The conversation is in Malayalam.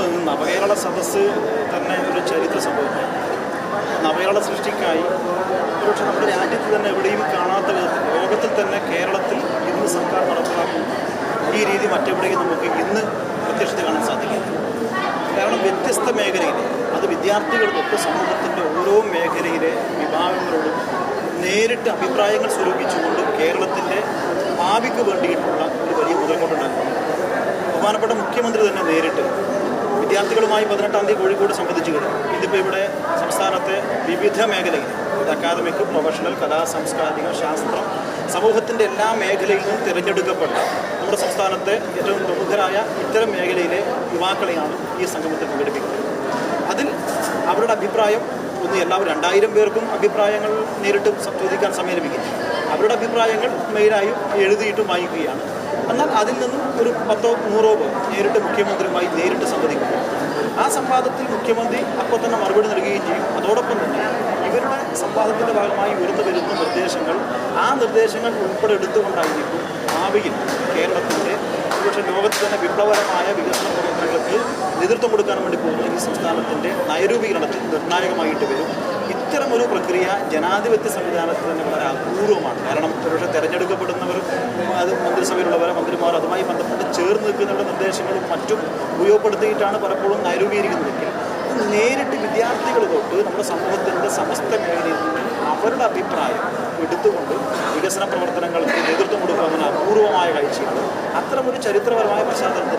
ഒന്ന് നവകേരള സദസ്സ് തന്നെ ഒരു ചരിത്ര സംഭവമാണ് നവകേരള സൃഷ്ടിക്കായി ഒരുപക്ഷെ നമ്മുടെ രാജ്യത്ത് തന്നെ എവിടെയും കാണാത്ത വിധത്തിൽ ലോകത്തിൽ തന്നെ കേരളത്തിൽ ഇന്ന് സർക്കാർ നടപ്പിലാക്കുന്ന ഈ രീതി മറ്റെവിടെയും നമുക്ക് ഇന്ന് പ്രത്യക്ഷത കാണാൻ സാധിക്കില്ല. കാരണം വ്യത്യസ്ത മേഖലയിൽ അത് വിദ്യാർത്ഥികൾക്കൊക്കെ സമൂഹത്തിന്റെ ഓരോ മേഖലയിലെ വിഭാഗങ്ങളോടും നേരിട്ട് അഭിപ്രായങ്ങൾ സ്വരൂപിച്ചുകൊണ്ട് കേരളത്തിന്റെ ഭാവിക്ക് വേണ്ടിയിട്ടുള്ള ഒരു വലിയ മുതൽക്കൊണ്ടുണ്ടായിരുന്നു ബഹുമാനപ്പെട്ട മുഖ്യമന്ത്രി തന്നെ നേരിട്ട് വിദ്യാർത്ഥികളുമായി പതിനെട്ടാം തീയതി കോഴിക്കോട് സംബന്ധിച്ചു കഴിഞ്ഞു ഇതിപ്പോൾ ഇവിടെ സംസ്ഥാനത്തെ വിവിധ മേഖലയിൽ അക്കാദമിക് പ്രൊഫഷണൽ കലാ സാംസ്കാരിക ശാസ്ത്രം സമൂഹത്തിന്റെ എല്ലാ മേഖലയിൽ നിന്നും തിരഞ്ഞെടുക്കപ്പെട്ട നമ്മുടെ സംസ്ഥാനത്തെ ഏറ്റവും പ്രമുഖരായ ഇത്തരം മേഖലയിലെ യുവാക്കളെയാണ് ഈ സംഗമത്തിൽ പങ്കെടുപ്പിക്കുന്നത്. അതിൽ അവരുടെ അഭിപ്രായം ഒന്ന് എല്ലാവരും രണ്ടായിരം പേർക്കും അഭിപ്രായങ്ങൾ നേരിട്ട് ചോദിക്കാൻ സമയം ലഭിക്കുന്നു അവരുടെ അഭിപ്രായങ്ങൾ മെയിലായും എഴുതിയിട്ടും വായിക്കുകയാണ്. എന്നാൽ അതിൽ നിന്നും ഒരു പത്തോ നൂറോ നേരിട്ട് മുഖ്യമന്ത്രിയുമായി നേരിട്ട് സംവദിക്കും. ആ സംവാദത്തിൽ മുഖ്യമന്ത്രി അപ്പോൾ തന്നെ മറുപടി നൽകുകയും ചെയ്യും. അതോടൊപ്പം തന്നെ ഇവരുടെ സംവാദത്തിന്റെ ഭാഗമായി ഉയർന്നു വരുന്ന നിർദ്ദേശങ്ങൾ ആ നിർദ്ദേശങ്ങൾ ഉൾപ്പെടെ എടുത്തുകൊണ്ടായിരിക്കും ഭാവിയിൽ കേരളത്തിന്റെ പക്ഷെ ലോകത്ത് തന്നെ വിപ്ലവകരമായ വികസന പ്രവർത്തനങ്ങൾക്ക് നേതൃത്വം കൊടുക്കാൻ വേണ്ടി പോകുന്ന ഈ സംസ്ഥാനത്തിന്റെ നയരൂപീകരണത്തിൽ നിർണായകമായിട്ട് വരും. ഇത്തരമൊരു പ്രക്രിയ ജനാധിപത്യ സംവിധാനത്തിൽ തന്നെ വളരെ അപൂർവമാണ്. കാരണം ഒരുപക്ഷെ തിരഞ്ഞെടുക്കപ്പെടുന്നവർ അത് മന്ത്രിസഭയിലുള്ളവർ മന്ത്രിമാർ അതുമായി ബന്ധപ്പെട്ട് ചേർന്ന് നിൽക്കുന്നവരുടെ നിർദ്ദേശങ്ങളും മറ്റും ഉപയോഗപ്പെടുത്തിയിട്ടാണ് പലപ്പോഴും നൈരൂപീകരിക്കുന്നതെങ്കിൽ നേരിട്ട് വിദ്യാർത്ഥികൾ തൊട്ട് നമ്മുടെ സമൂഹത്തിന്റെ സമസ്ത മേഖലയിൽ അവരുടെ അഭിപ്രായം എടുത്തുകൊണ്ട് വികസന പ്രവർത്തനങ്ങൾക്ക് നേതൃത്വം കൊടുക്കാവുന്ന അപൂർവമായ കാഴ്ചയാണ്. അത്തരമൊരു ചരിത്രപരമായ പശ്ചാത്തലത്തിനാണ്